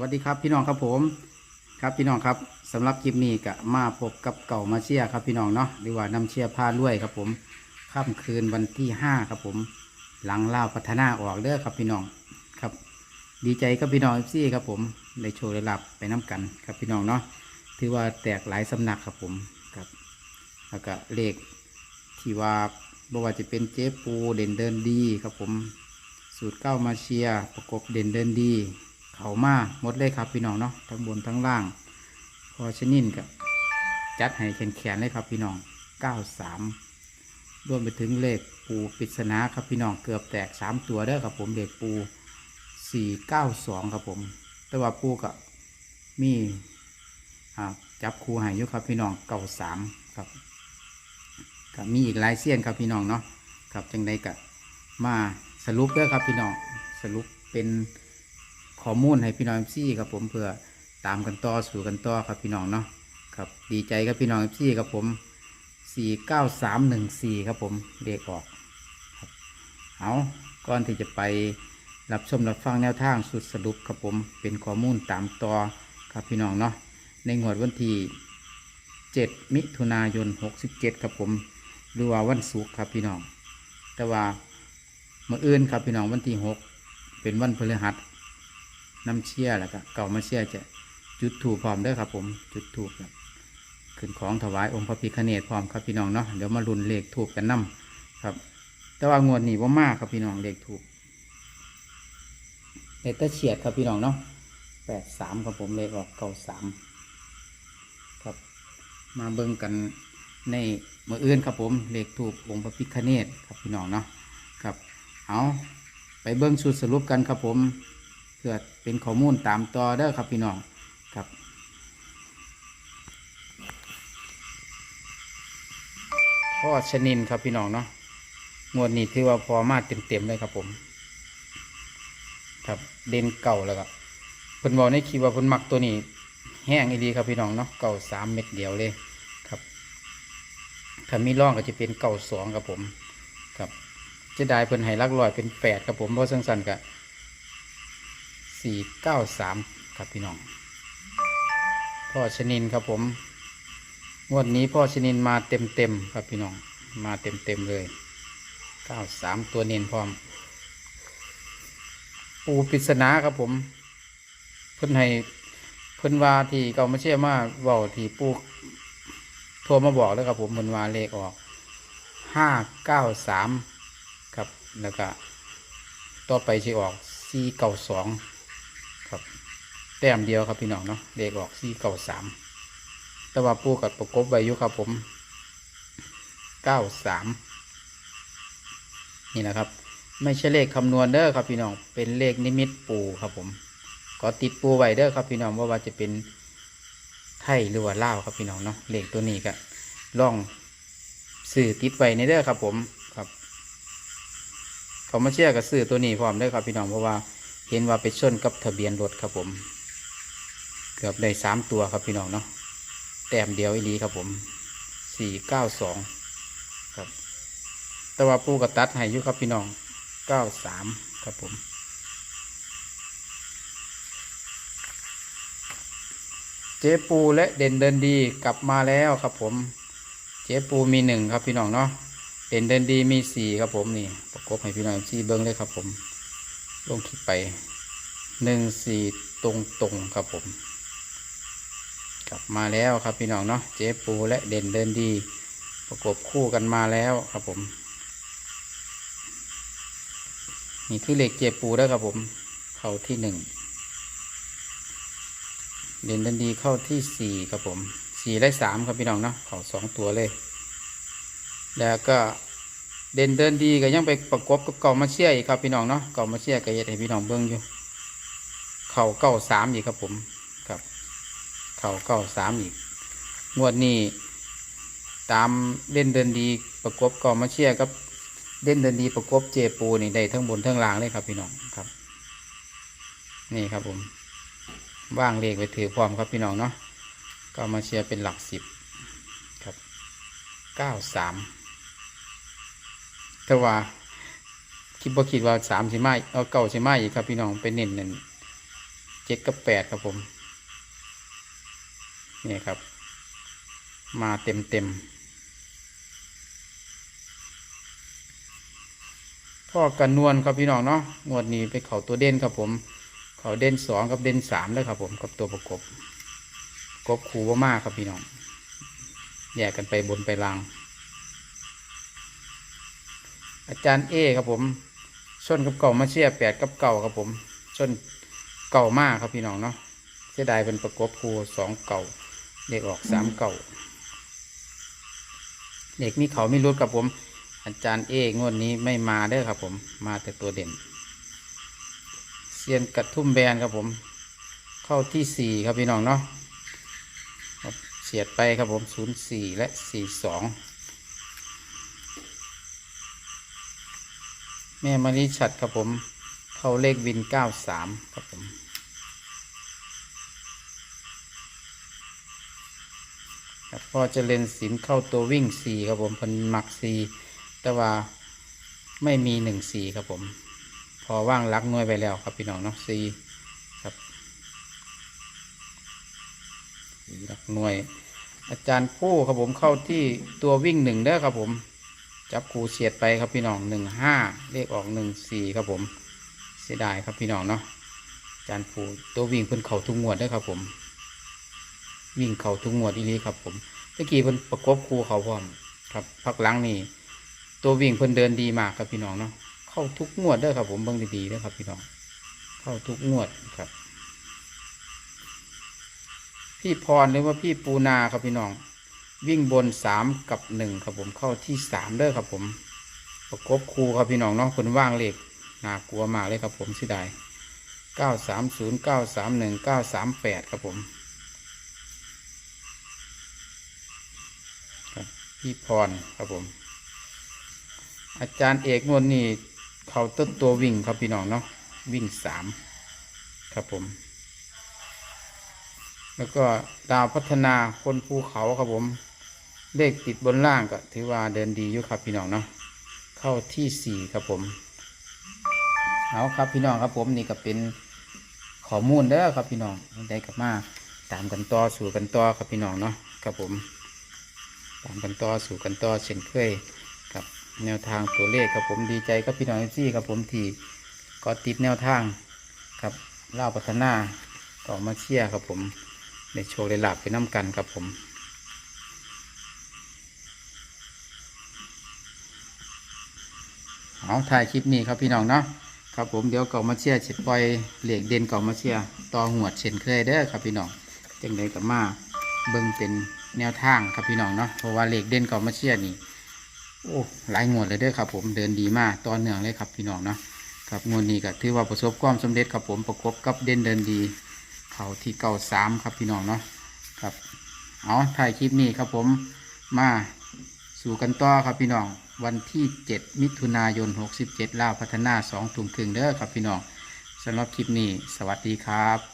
วัสดีครับพี่น้องครับผมครับพี่น้องครับสำหรับคลิปนี้ก็มาพบกับเก่ามาเชียครับพี่น้องเนาะหรือว่านำเชียร์พาด้วยครับผมค่ำคืนวันที่ห้าครับผม หลังเล่าวพัฒนาออกเด้อครับพี่น้องครับ ดีใจกับพี่น้องเอฟซีครับผมได้โชว์ได้รับไปน้กันครับพี่น้องเนาะถือว่าแตกหลายสำนักครับผมครับแล้วก็เลขที่ว่าบ่ว่าจะเป็นเจ๊ปูเด่นเดินดีครับผม สูตรเก้ามาเชียประกบเด่นเดินดี เขามาหมดเลยครับพี่น้องเนาะทั้งบนทั้งล่าง พอชนินกับจัดให้แขนแขนๆเลยครับพี่น้อง93รวมไปถึงเลขปูปริศนาครับพี่น้องเกือบแตก3ตัวเด้อครับผมเลขปู492ครับผม แต่ว่าปูกับมีจับคูใหายอยู่ครับพี่น้องเก่าสามครับกับมีอีกหลายเสี้ยนครับพี่น้องเนาะครับจังใดกับมาสรุปเด้อครับพี่น้องสรุปเป็น ข้อมูลให้พี่น้องเอฟซีครับผมเพื่อตามกันต่อสู่กันต่อครับพี่น้องเนาะครับดีใจครับพี่น้องเอฟซีครับผม49314ครับผมเรียกออกครับเอาก่อนที่จะไปรับชมรับฟังแนวทางสุดสรุปครับผมเป็นข้อมูลตามต่อครับพี่น้องเนาะในงวดวันที่7มิถุนายน 67ครับผมหรือว่าวันศุกร์ครับพี่น้อง แต่ว่าเมื่ออื่นครับพี่น้องวันที่ 6 เป็นวันพฤหัส น้ำเชี่ยแล้วก็เก่ามาเชี่ยจะจุดถูกพร้อมด้อครับ ผมจุดถูกครับขึ้นของถวายองค์พระพิฆเนศพร้อมครับพี่น้องเนาะเดี๋ยวมาลุนเลขถูกกันนํครับ แต่ว่างวดนี้ว่ามากครับพี่น้องเลขถูกเลขตะเฉียดครับพี่น้องเนาะแปดสามครับผมเลขออกเก้าสามครับ มาเบิ่งกันในมืออื่นครับผมเลขถูกองค์พระพิฆเนศครับพี่น้องเนาะครับเอาไปเบิ่งชุดสรุปกันครับผม พื่อเป็นข้อมูลตามต่อเด้อครับพี่น้องครับพ่อชนินครับพี่น้องเนาะงวดนี้ถือว่าพอมาเต็มๆเลยครับผม ครับเด่นเก่าแล้วก็เพิ่นบอกในคลิปว่าเพิ่นมักตัวนี้ แห้งอีดีครับพี่น้องเนาะเก่าสามเม็ดเดียวเลยครับถ้ามีร่องก็จะเป็นเก่าสองครับผม ครับจะได้เพิ่นให้ลักลอยเป็นแปดครับผมเพราะสั้นๆกับ สี่เก้าสามครับพี่น้อง พ่อชนินครับผม งวดนี้พ่อชนินมาเต็มเต็มครับพี่น้อง มาเต็มเต็มเลยเก้าสามตัวเน้นพร้อม ปูปริศนาครับผม เพิ่นให้เพิ่นว่าที่เก่ามาเชื่อมาเว้าที่ปูโทรมาบอกแล้วครับผมเพิ่นว่าเลขออกห้าเก้าสามครับแล้วก็ต่อไปสิออกสี่เก้าสอง ครับ แต้มเดียวครับพี่น้องเนาะเลขออกสี่เก้าสามแต่ว่าปูกับประกบไว้อยู่ครับผมเก้าสามนี่นะครับ ไม่ใช่เลขคำนวณเด้อครับพี่น้องเป็นเลขนิมิตปูครับผมก็ติดปูไว้เด้อครับพี่น้องว่าว่าจะเป็นไทยหรือว่าลาวครับพี่น้องเนาะเลขตัวนี้ก็ลองสื่อติดไว้ในเด้อครับผมครับเขามาเชื่อกับสื่อตัวนี้พร้อมเด้อครับพี่น้องเพราะว่า เห็นว่าไปชนกับทะเบียนรถครับผม เกือบได้สามตัวครับพี่น้องเนาะแต้มเดียวอีหลีครับผมสี่เก้าสองครับ แต่ว่าปูกระตัดให้ยู่ครับพี่น้องเก้าสามครับผมเจ๊ปูและเด่นเดินดีกลับมาแล้วครับผม เจ๊ปูมีหนึ่งครับพี่น้องเนาะเด่นเดินดีมีสี่ครับผมนี่ประกบให้พี่น้องสี่เบิ้งเลยครับผม ลงคลิปไปหนึ่งสี่ตรงตรงครับผม กลับมาแล้วครับพี่น้องเนาะเจ๊ปูและเด่นเดินดี ประกบคู่กันมาแล้วครับผม นี่คือเหล็กเจ็บปูแล้วครับผม เข้าที่หนึ่งเด่นเดันดีเข้าที่สี่ครับผมสี่และสามครับพี่น้องเนาะเข้าสองตัวเลย แล้วก็ เด่นเดินดีก็ยังไปประกบกับเก่ามาเชียอีกครับพี่น้องเนาะเก่ามาเชียก็เฮ็ดให้พี่น้องเบิ้งอยู่ เข่าเก้าสามอีกครับผมครับ เข่าเก้าสามอีกงวดนี้ตามเล่นเดินดีประกบเก่ามาเชียกับเด่นเดินดีประกบเจปูนี่ได้ทั้งบนทั้งล่างเลยครับพี่น้องครับ นี่ครับผมว่างเลขไว้ถือพร้อมครับพี่น้องเนาะก็เอามาเชียร์เป็นหลักสิบครับเก้าสาม แต่ว่าคิดว่าคิดว่าสามสิมเอาเก้าสิมาอีกครับพี่น้องไปเน้นเน้นเจ็ดกับแปดครับผมนี่ครับ มาเต็มเต็มพ่อกันนวลครับพี่น้องเนาะงวดนี้ไปเขาตัวเด่นครับผม เขาเด่นสองกับเด่นสามเลยครับผมกับตัวประกบกบคูว่ามากครับพี่น้องแยกกันไปบนไปล่าง อาจารย์เอครับผมชนกับเก่ามาเชียร์แปดกับเก่าครับผมชนเก่ามากครับพี่น้องเนาะเสียดายเป็นประกบคูสองเก่าเด็กออกสามเก่าเด็กมีเขาไม่รุดครับผม อาจารย์เองวดนี้ไม่มาเด้อครับผม มาแต่ตัวเด่นเซียนกระทุ่มแบนครับผม เข้าที่สี่ครับพี่น้องเนาะครับเสียดไปครับผมศูนย์สี่และสี่สอง แม่มาริชัดครับผม เข้าเลขวินเก้าสามครับผมครับพอเจริญศิลเข้าตัววิ่งสี่ครับผมเพันมักสี่แต่ว่าไม่มีหนึ่งสี่ครับผม พอว่างรักหน่วยไปแล้วครับพี่น้องเนาะสี่ครับสี่รักหน่วย อาจารย์ผู้ครับผมเข้าที่ตัววิ่งหนึ่งเด้อครับผม จับคูเฉียดไปครับพี่น้องหนึ่งห้าเลขออกหนึ่งสี่ครับผมเสียดายครับพี่น้องเนาะจานผูตัววิ่งเพิ่นเข่าทุกงวดได้ครับผม วิ่งเข่าทุกงวดอีนี้ครับผมเมื่อกี้เพิ่นประกบคูเขาพร้อมครับพักหลังนี่ตัววิ่งเพิ่นเดินดีมากครับพี่น้องเนาะเข้าทุกงวดเด้ครับผมเบิ่งดีๆเด้ครับพี่น้อง เข้าทุกงวดครับ พี่พรหรือว่าพี่ปูนาครับพี่น้อง วิ่งบนสามกับหนึ่งครับผมเข้าที่สามเด้อครับผม ประกบครูครับพี่น้องเนาะคนว่างเลขน่ากลัวมากเลยครับผมสิได้เก้าสามศูนย์เก้าสามหนึ่งเก้าสามแปดครับผมพี่พรครับผม อาจารย์เอกนวลนี่เขาต้นตัววิ่งครับพี่น้องเนาะวิ่งสามครับผม แล้วก็ดาวพัฒนาคนภูเขาครับผม เลขติดบนล่างก็ถือว่าเดินดีอยู่ครับพี่น้องเนาะเข้าที่สี่ครับผม เอาครับพี่น้องครับผมนี่ก็เป็นข้อมูลเด้อครับพี่น้องได้กลับมาตามกันต่อสู่กันต่อครับพี่น้องเนาะครับผมตามกันต่อสู่กันต่อเช่นเคยกับแนวทางตัวเลขครับผมดีใจครับพี่น้องซี่ครับผมที่ก็ติดแนวทางครับเล่าพัฒนาก็มาเชียร์ครับผมในโชว์ได้หลับไปน้ำกันครับผม เอาถ่ายคลิปนี้ครับพี่น้องเนาะครับผมเดี๋ยวเก่ามาเชียร์เฉดปล่อยเหล็กเด่นเก่ามาเชียร์ต่อหัวเช่นเคยเด้อครับพี่น้องจังใดกับมาเบิ่งเป็นแนวทางครับพี่น้องเนาะเพราะว่าเหล็กเด่นเก่ามาเชียร์นี่โอ้หลายงวดเลยเด้อครับ ผมเดินดีมากต่อเนื่องเลยครับพี่น้องเนาะครับงวดนี้ก็ถือว่าประสบความสำเร็จครับผมประกบกับเด่นเดินดี เขาที่เก่าสามครับพี่น้องเนาะครับเอาถ่ายคลิปนี้ครับผมมาสู่กันต่อครับพี่น้อง วันที่ 7 มิถุนายน 67ลาวพัฒนา2ถุงครึ่งเด้อครับพี่น้องสำหรับคลิปนี้ สวัสดีครับ